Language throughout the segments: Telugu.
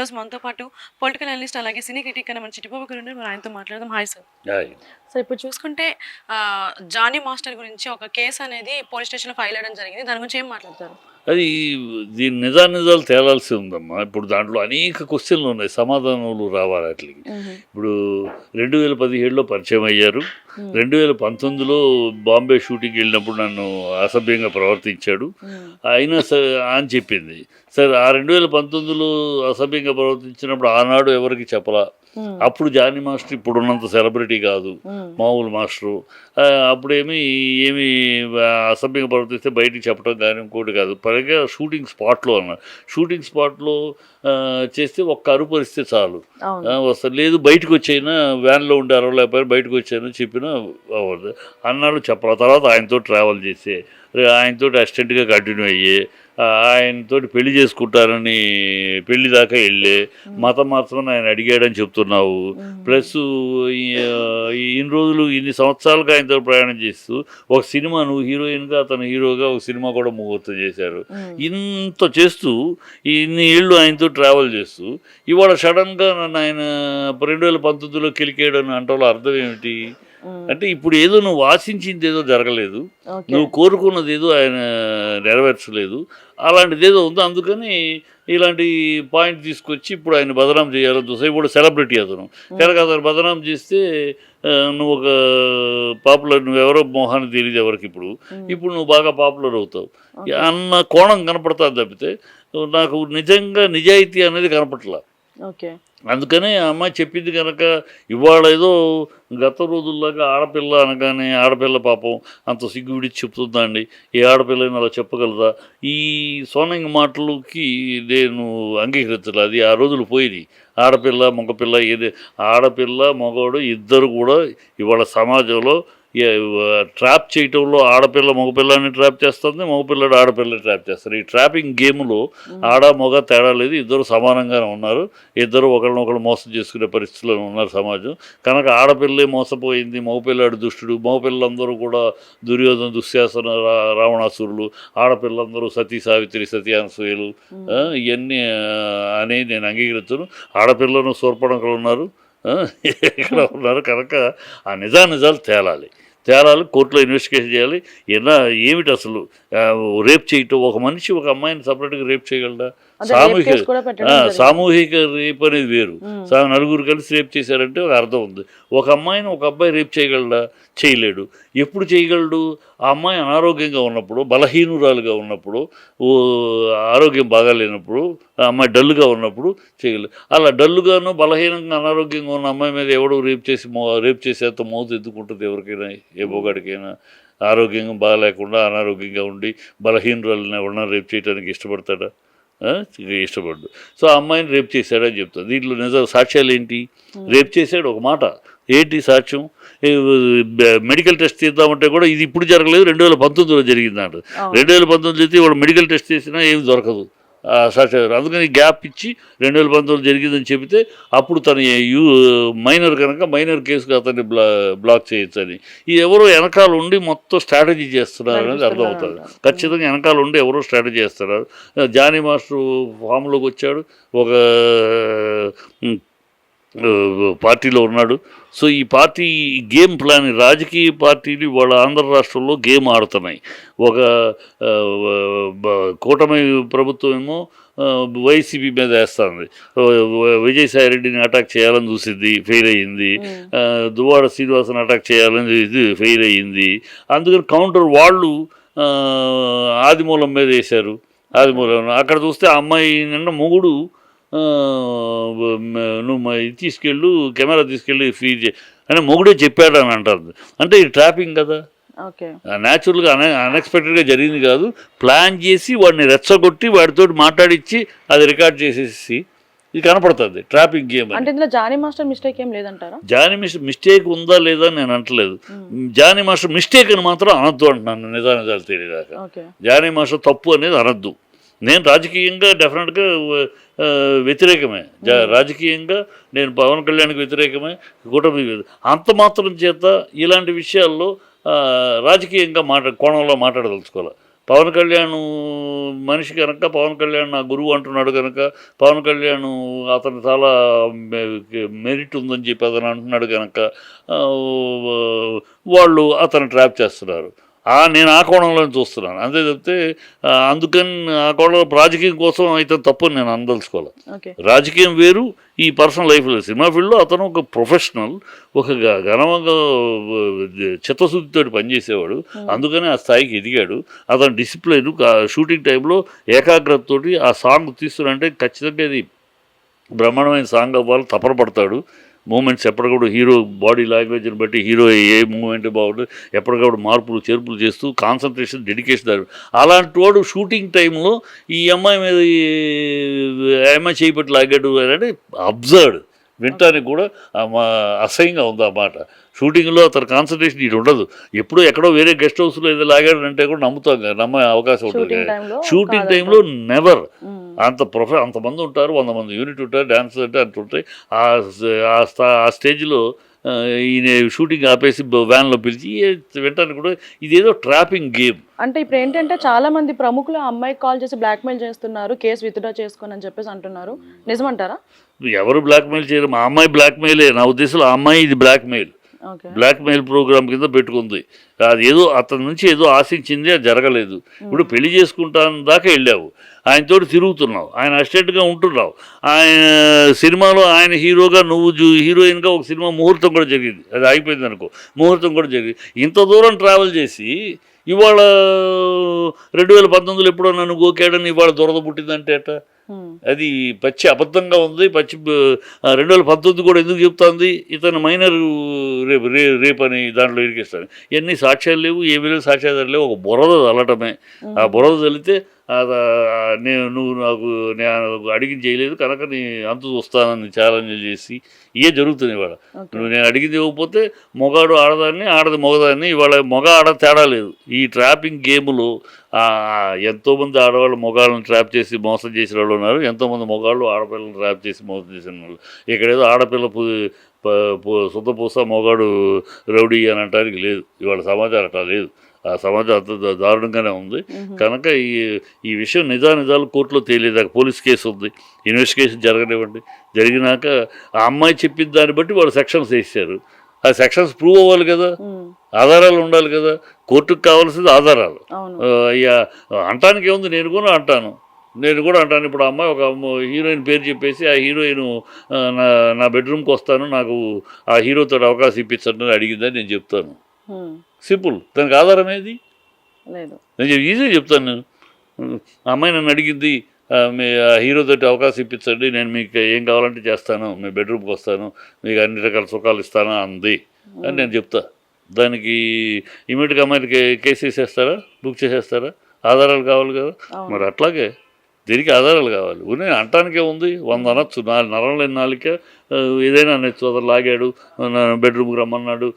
ఈరోజు మనతో పాటు పొలిటికల్ అనలిస్ట్ అలాగే సినీ క్రిటిక్ అని మన చిట్టిబాబు గారు ఉన్నారు. మరి ఆయనతో మాట్లాడదాం. హాయ్ సార్ సో ఇప్పుడు చూసుకుంటే జానీ మాస్టర్ గురించి ఒక కేసు అనేది పోలీస్ స్టేషన్లో ఫైల్ అవ్వడం జరిగింది. దాని గురించి ఏం మాట్లాడతారు? అది దీని నిజానిజాలు తేలాల్సి ఉందమ్మా. ఇప్పుడు దాంట్లో అనేక క్వశ్చన్లు ఉన్నాయి. సమాధానాలు రావాలి వాటికి ఇప్పుడు రెండు వేల పదిహేడులో పరిచయం అయ్యారు. రెండు వేల పంతొమ్మిదిలో బాంబే షూటింగ్ వెళ్ళినప్పుడు నన్ను అసభ్యంగా ప్రవర్తించాడు. అయినా అని చెప్పింది. సరే ఆ రెండు వేల పంతొమ్మిదిలో అసభ్యంగా ప్రవర్తించినప్పుడు ఆనాడు ఎవరికి చెప్పలా? అప్పుడు జానీ మాస్టర్ ఇప్పుడు ఉన్నంత సెలబ్రిటీ కాదు. మామూలు మాస్టరు. అప్పుడేమి ఏమి అసభ్యంగా ప్రవర్తిస్తే బయటికి చెప్పడం కానీ ఇంకోటి కాదు. పైగా షూటింగ్ స్పాట్లో అన్నారు. షూటింగ్ స్పాట్లో చేస్తే ఒక్క అరుపు వస్తే చాలు. వస్తారు లేదు బయటకు వచ్చైనా వ్యాన్లో ఉండే అరవలేకపోయారు బయటకు వచ్చాను చెప్పినా అవ్వదు. అన్నాడు చెప్పాలి. తర్వాత ఆయనతో ట్రావెల్ చేసే ఆయనతో అసిస్టెంట్గా కంటిన్యూ అయ్యే ఆయనతో పెళ్ళి చేసుకుంటారని పెళ్ళి దాకా వెళ్ళే మతం మార్చమని ఆయన అడిగాడని చెప్తున్నావు. ప్లస్ ఇన్ని రోజులు ఇన్ని సంవత్సరాలుగా ఆయనతో ప్రయాణం చేస్తూ ఒక సినిమా నువ్వు హీరోయిన్గా అతను హీరోగా ఒక సినిమా కూడా ముహూర్తం చేశారు. ఇంత చేస్తూ ఇన్ని ఏళ్ళు ఆయనతో ట్రావెల్ చేస్తూ ఇవాళ సడన్గా నన్ను ఆయన రెండు వేల పంతొమ్మిదిలో కిలికేయడం అంటే అర్థం ఏమిటి? అంటే ఇప్పుడు ఏదో నువ్వు ఆశించింది ఏదో జరగలేదు. నువ్వు కోరుకున్నది ఏదో ఆయన నెరవేర్చలేదు. అలాంటిది ఏదో ఉంది అందుకని ఇలాంటి పాయింట్ తీసుకొచ్చి ఇప్పుడు ఆయన బదనాం చేయాలని చూసా ఇప్పుడు సెలబ్రిటీ అతను. కనుక అతను బదనాం చేస్తే నువ్వు ఒక పాపులర్ నువ్వు ఎవరో మోహాన్ని తెలియదు ఎవరికి ఇప్పుడు. ఇప్పుడు నువ్వు బాగా పాపులర్ అవుతావు. అన్న కోణం కనపడుతుంది తప్పితే నాకు నిజంగా నిజాయితీ అనేది కనపట్లా ఓకే. అందుకనే ఆ అమ్మాయి చెప్పింది కనుక ఇవాళ ఏదో గత రోజుల్లాగా ఆడపిల్ల అనగానే ఆడపిల్ల పాపం అంత సిగ్గు విడిచి చెప్తుందండి. ఏ ఆడపిల్లని అలా చెప్పగలదా? ఈ సోనంగి మాటలకి నేను అంగీకరించాలి. అది ఆ రోజులు పోయింది ఆడపిల్ల మగపిల్ల ఏది ఆడపిల్ల మగవాడు ఇద్దరు కూడా ఇవాళ సమాజంలో ట్రాప్ చేయటంలో ఆడపిల్ల మగపిల్లని ట్రాప్ చేస్తుంది మగపిల్లడు ఆడపిల్ల ట్రాప్ చేస్తారు. ఈ ట్రాపింగ్ గేమ్లో ఆడ మగ తేడా లేదు ఇద్దరు సమానంగానే ఉన్నారు. ఇద్దరు ఒకరినొకరు మోసం చేసుకునే పరిస్థితిలో ఉన్నారు సమాజం. కనుక ఆడపిల్లే మోసపోయింది మగపిల్లాడు దుష్టుడు మగపిల్లలందరూ కూడా దుర్యోధన దుశ్శాసన రావణాసురులు ఆడపిల్లందరూ సతీ సావిత్రి సతీ అనసూయలు ఇవన్నీ అనేది నేను అంగీకరించను ఆడపిల్లను సూర్పణకులు ఉన్నారు. ఇక్కడ ఉన్నారు కనుక ఆ నిజా నిజాలు తేలాలి. తేలాలి కోర్టులో ఇన్వెస్టిగేషన్ చేయాలి. ఎలా ఏమిటి అసలు? రేప్ చేయటం ఒక మనిషి ఒక అమ్మాయిని సపరేట్గా రేప్ చేయగలడా? సామూహిక. సామూహిక రేప్ అనేది వేరు. నలుగురు కలిసి రేప్ చేశారంటే ఒక అర్థం ఉంది. ఒక అమ్మాయిని ఒక అబ్బాయి రేప్ చేయగలడా? చేయలేడు. ఎప్పుడు చేయగలడు? ఆ అమ్మాయి అనారోగ్యంగా ఉన్నప్పుడు బలహీనురాలుగా ఉన్నప్పుడు ఆరోగ్యం బాగాలేనప్పుడు ఆ అమ్మాయి డల్గా ఉన్నప్పుడు చేయగలడు అలా డల్లుగాను బలహీనంగా అనారోగ్యంగా ఉన్న అమ్మాయి మీద ఎవడో రేప్ చేసి మో రేప్ చేసేంత మౌత్ ఎందుకుంటుంది ఎవరికైనా ఏ బోగాడికైనా. ఆరోగ్యంగా బాగాలేకుండా అనారోగ్యంగా ఉండి బలహీనురాలని ఎవరన్నా రేప్ చేయడానికి ఇష్టపడతాడా? ఇష్టపడ్డు. సో ఆ అమ్మాయిని రేప్ చేశాడని చెప్తాడు. దీంట్లో నిజ సాక్ష్యాలు ఏంటి? రేప్ చేశాడు ఒక మాట. ఏంటి సాక్ష్యం? మెడికల్ టెస్ట్ తీద్దామంటే కూడా ఇది ఇప్పుడు జరగలేదు రెండు వేల పంతొమ్మిదిలో జరిగింది అంట అవును. రెండు వేల పంతొమ్మిది అయితే ఇవాడు మెడికల్ టెస్ట్ చేసినా ఏమి దొరకదు. ఆ సాక్ష్యాలు అందుకని గ్యాప్ ఇచ్చి రెండు వేల పంతొమ్మిది జరిగిందని చెబితే అప్పుడు తన యూ మైనర్ కనుక మైనర్ కేసుగా అతన్ని బ్లా బ్లాక్ చేయొచ్చని. ఈ ఎవరో వెనకాల ఉండి మొత్తం స్ట్రాటజీ చేస్తున్నారు అనేది అర్థమవుతుంది. ఖచ్చితంగా వెనకాల ఉండి ఎవరో స్ట్రాటజీ చేస్తున్నారు. జానీ మాస్టర్ ఫామ్లోకి వచ్చాడు. ఒక పార్టీలో ఉన్నాడు. సో ఈ పార్టీ గేమ్ ప్లాన్ రాజకీయ పార్టీలు వాళ్ళ ఆంధ్ర రాష్ట్రంలో గేమ్ ఆడుతున్నాయి. ఒక కూటమి ప్రభుత్వం ఏమో వైసీపీ మీద వేస్తుంది. విజయసాయి రెడ్డిని అటాక్ చేయాలని చూసింది ఫెయిల్ అయ్యింది. దువ్వాడ శ్రీనివాసన్ అటాక్ చేయాలని ఇది ఫెయిల్ అయ్యింది. అందుకని కౌంటర్ వాళ్ళు ఆదిమూలం మీద వేశారు. ఆదిమూలం అక్కడ చూస్తే ఆ అమ్మాయి నిన్న మొగుడు నువ్వు తీసుకెళ్ళు కెమెరా తీసుకెళ్ళి ఫీ చే అని మొగుడే చెప్పాడు అని అంటారు. అంటే ఇది ట్రాపింగ్ కదా. ఓకే. న్యాచురల్గా అన అన్ఎక్స్పెక్టెడ్గా జరిగింది కాదు. ప్లాన్ చేసి వాడిని రెచ్చగొట్టి వాడితో మాట్లాడిచ్చి అది రికార్డ్ చేసేసి ఇది కనపడుతుంది. ట్రాపింగ్ గేమ్ అంటే ఇందులో జానీ మాస్టర్ మిస్టేక్ ఏం లేదంటారా? జానీ మిస్ మిస్టేక్ ఉందా లేదా అని నేను అంటలేదు జానీ మాస్టర్ మిస్టేక్ అని మాత్రం అనొద్దు అంటున్నాను నిజా నిజాలు తెలియదాకా. జానీ మాస్టర్ తప్పు అనేది అనొద్దు. నేను రాజకీయంగా డెఫినెట్గా వ్యతిరేకమే. జా రాజకీయంగా నేను పవన్ కళ్యాణ్కి వ్యతిరేకమే. కూటమి అంత మాత్రం చేత ఇలాంటి విషయాల్లో రాజకీయంగా మాట కోణంలో మాట్లాడదలుచుకోవాలి. పవన్ కళ్యాణ్ మనిషి కనుక పవన్ కళ్యాణ్ నా గురువు అంటున్నాడు కనుక పవన్ కళ్యాణ్ అతను చాలా మెరిట్ ఉందని చెప్పి అతను అంటున్నాడు కనుక వాళ్ళు అతను ట్రాప్ చేస్తున్నారు. నేను ఆ కోణంలో చూస్తున్నాను. అంతే చెప్తే అందుకని ఆ కోణంలో రాజకీయం కోసం అయితే తప్పు నేను అందలుచుకోవాలి రాజకీయం వేరు ఈ పర్సనల్ లైఫ్ సినిమా ఫీల్డ్లో అతను ఒక ప్రొఫెషనల్ ఒక ఘనంగా చిత్తశుద్ధితో పనిచేసేవాడు. అందుకని ఆ స్థాయికి ఎదిగాడు. అతను డిసిప్లిన్ షూటింగ్ టైంలో ఏకాగ్రతతోటి ఆ సాంగ్ తీస్తున్నాడంటే ఖచ్చితంగా ఇది బ్రహ్మాండమైన సాంగ్ అవ్వాలి తపన పడతాడు. మూమెంట్స్ ఎప్పటికప్పుడు హీరో బాడీ లాంగ్వేజ్ని బట్టి హీరో ఏ మూమెంట్ బాగుంటుంది ఎప్పటికప్పుడు మార్పులు చేర్పులు చేస్తూ కాన్సన్ట్రేషన్ డెడికేషన్ దాని అలాంటి వాడు షూటింగ్ టైంలో ఈ అమ్మాయి మీద ఈ అమ్మాయి చేపట్టి లాగాడు అని అబ్జర్డ్. వినటానికి కూడా అసహ్యంగా ఉంది ఆ మాట. షూటింగ్లో అతని కాన్సన్ట్రేషన్ ఇది ఉండదు. ఎప్పుడో ఎక్కడో వేరే గెస్ట్ హౌస్లో ఏదో లాగాడు అంటే కూడా నమ్ముతాం నమ్మే అవకాశం ఉంటుంది. షూటింగ్ టైంలో నెవర్. అంత ప్రొఫె అంతమంది ఉంటారు వంద మంది యూనిట్ ఉంటారు డ్యాన్స్ అంటే అంత ఉంటాయి. ఆ స్టేజ్లో ఈయన షూటింగ్ ఆపేసి వ్యాన్లో పిలిచి వెంటనే కూడా ఇదేదో ట్రాపింగ్ గేమ్. అంటే ఇప్పుడు ఏంటంటే చాలా మంది ప్రముఖులు ఆ అమ్మాయికి కాల్ చేసి బ్లాక్మెయిల్ చేస్తున్నారు కేసు విత్డ్రా చేసుకోని అని చెప్పేసి అంటున్నారు. నిజమంటారా? ఎవరు బ్లాక్మెయిల్ చేయరు మా అమ్మాయి బ్లాక్మెయిలే. నా ఉద్దేశంలో ఆ అమ్మాయి ఇది బ్లాక్మెయిల్. బ్లాక్మెయిల్ ప్రోగ్రామ్ కింద పెట్టుకుంది. అది ఏదో అతని నుంచి ఏదో ఆశించింది అది జరగలేదు. ఇప్పుడు పెళ్ళి చేసుకుంటాను దాకా వెళ్ళావు. ఆయనతోటి తిరుగుతున్నావు. ఆయన అసిస్టెంట్గా ఉంటున్నావు. ఆయన సినిమాలో ఆయన హీరోగా నువ్వు జూ- హీరోయిన్గా ఒక సినిమా ముహూర్తం కూడా జరిగింది. అది అయిపోయింది అనుకో. ముహూర్తం కూడా జరిగింది ఇంత దూరం ట్రావెల్ చేసి ఇవాళ రెండు వేల పంతొమ్మిదిలో ఎప్పుడో నన్ను గోకాడని ఇవాళ దురద పుట్టిందంటే అట. అది పచ్చి అబద్ధంగా ఉంది. పచ్చి రెండు వేల పంతొమ్మిది కూడా ఎందుకు చెప్తాంది? ఇతను మైనర్ రేపు రే రేపు అని దాంట్లో ఇరికిస్తాను ఇవన్నీ సాక్ష్యాలు లేవు ఏమీ లేవు సాక్ష్యాలు లేవు. ఒక బురద చల్లటమే. ఆ బురద చల్లితే నేను నువ్వు నాకు నేను అడిగింది చేయలేదు కనుక నీ అంతు చూస్తానని ఛాలెంజ్ చేసి ఇవే జరుగుతుంది ఇవాళ. నువ్వు నేను అడిగింది ఇవ్వకపోతే మొగాడు ఆడదాన్ని ఆడది మొగదాన్ని ఇవాళ మొగ ఆడ తేడా లేదు. ఈ ట్రాపింగ్ గేములు ఎంతోమంది ఆడవాళ్ళు మొగాళ్ళని ట్రాప్ చేసి మోసం చేసిన వాళ్ళు ఉన్నారు. ఎంతోమంది మొగాళ్ళు ఆడపిల్లలు ట్రాప్ చేసి మోసం చేసిన వాళ్ళు. ఇక్కడేదో ఆడపిల్ల పు ప- పు- శుద్ధ పూస మొగాడు రౌడీ అని అంటానికి లేదు. ఇవాళ సమాచారం అట్లా లేదు. ఆ సమాచారం అంత దారుణంగానే ఉంది. కనుక ఈ ఈ విషయం నిజా నిజాలు కోర్టులో తేలేదాకా పోలీస్ కేసు ఉంది. ఇన్వెస్టిగేషన్ జరగనివ్వండి. జరిగినాక ఆ అమ్మాయి చెప్పిన దాన్ని బట్టి వాళ్ళు సెక్షన్స్ వేసారు ఆ సెక్షన్స్ ప్రూవ్ అవ్వాలి కదా. ఆధారాలు ఉండాలి కదా. కోర్టుకు కావాల్సింది ఆధారాలు. అయ్యా అంటానికి ఏముంది? నేను కూడా అంటాను. నేను కూడా అంటాను. ఇప్పుడు అమ్మాయి ఒక హీరోయిన్ పేరు చెప్పేసి ఆ హీరోయిన్ నా నా బెడ్రూమ్కి వస్తాను. నాకు ఆ హీరోతో అవకాశం ఇప్పించండి అని అడిగిందని నేను చెప్తాను. సింపుల్. దానికి ఆధారం ఏది? లేదు. నేను ఈజీగా చెప్తాను నేను. అమ్మాయి నన్ను అడిగింది మీ హీరోతోటి అవకాశం ఇప్పించండి నేను మీకు ఏం కావాలంటే చేస్తాను మీ బెడ్రూమ్కి వస్తాను మీకు అన్ని రకాల సుఖాలు ఇస్తాను అంది. అని నేను చెప్తా. దానికి ఇమీడియట్గా అమ్మాయికి కేసు వేసేస్తారా? బుక్ చేసేస్తారా? ఆధారాలు కావాలి కదా. మరి అట్లాగే. దీనికి ఆధారాలు కావాలి. ఉన్నాయి అంటానికే ఉంది వంద అనొచ్చు నా నరం లేని నాలుక. ఏదైనా అనొచ్చు అతను లాగాడు బెడ్రూమ్కి రమ్మన్నాడు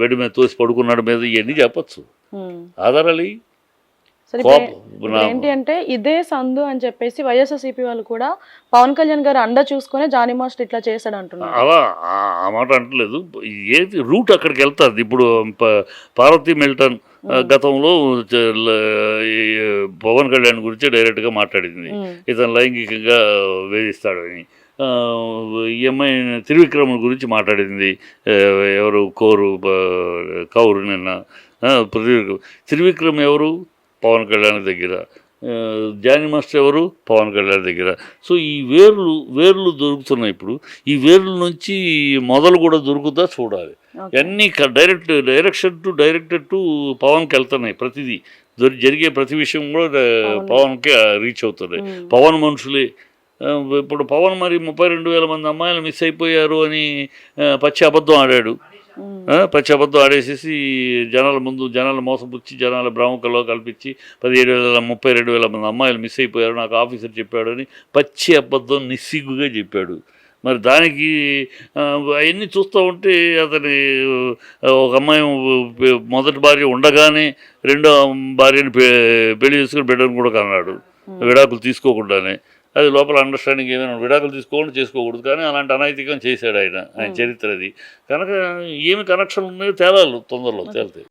బెడ్ మీద తోసి పడుకున్నాడు మీద ఇవన్నీ చెప్పచ్చు. ఆధారాలు ఏంటి అంటే ఇదే సందు అని చెప్పేసి వైఎస్ఆర్సీపీ వాళ్ళు కూడా పవన్ కళ్యాణ్ గారు అండ చూసుకొని జానీ మాస్టర్ ఇట్లా చేశాడు అంటున్నారు అలా ఆ- మాట అంటలేదు. ఏది రూట్ అక్కడికి వెళ్తుంది. ఇప్పుడు పార్వతీ మిల్టన్ గతంలో పవన్ కళ్యాణ్ గురించి డైరెక్ట్గా మాట్లాడింది. హ్మ్. ఇతను లైంగికంగా వేధిస్తాడని. ఆ, ఈ అమ్మాయి త్రివిక్రమ్ గురించి మాట్లాడింది. ఎవరు కోరు కౌరు నిన్న. త్రివిక్రమ్ ఎవరు? పవన్ కళ్యాణ్ దగ్గర. జానీ మాస్టర్ ఎవరు? పవన్ కళ్యాణ్ దగ్గర. సో ఈ వేర్లు వేర్లు దొరుకుతున్నాయి ఇప్పుడు. ఈ వేర్ల నుంచి మొదలు కూడా దొరుకుతా చూడాలి. అన్నీ direct direction to directed to పవన్కి వెళ్తున్నాయి ప్రతిదీ. జరిగే ప్రతి విషయం కూడా. పవన్కి రీచ్ అవుతుంది హ్మ్. పవన్ మనుషులే. ఇప్పుడు పవన్ మరి ముప్పై రెండు వేల మంది అమ్మాయిలు మిస్ అయిపోయారు అని పచ్చి అబద్ధం ఆడాడు. పచ్చి అబద్ధం ఆడేసేసి జనాల ముందు జనాల మోసపుచ్చి జనాల భ్రమకల్లో కల్పించి పదిహేడు వేల ముప్పై రెండు వేల మంది అమ్మాయిలు మిస్ అయిపోయారు నాకు ఆఫీసర్ చెప్పాడు అని పచ్చి అబద్ధం నిస్సిగ్గుగా చెప్పాడు. మరి దానికి అవన్నీ చూస్తూ ఉంటే అతని ఒక అమ్మాయి మొదటి భార్య ఉండగానే రెండో భార్యని పెళ్ళి చేసుకుని బిడ్డను కూడా కన్నాడు. విడాకులు తీసుకోకుండానే. అది లోపల అండర్స్టాండింగ్ ఏమైనా విడాకులు తీసుకోకుండా చేసుకోకూడదు. కానీ అలాంటి అనైతికం చేశాడు ఆయన ఆయన చరిత్ర అది కనుక ఏమి కనెక్షన్ ఉన్నాయో తేలాలి తొందరలో తేలితే.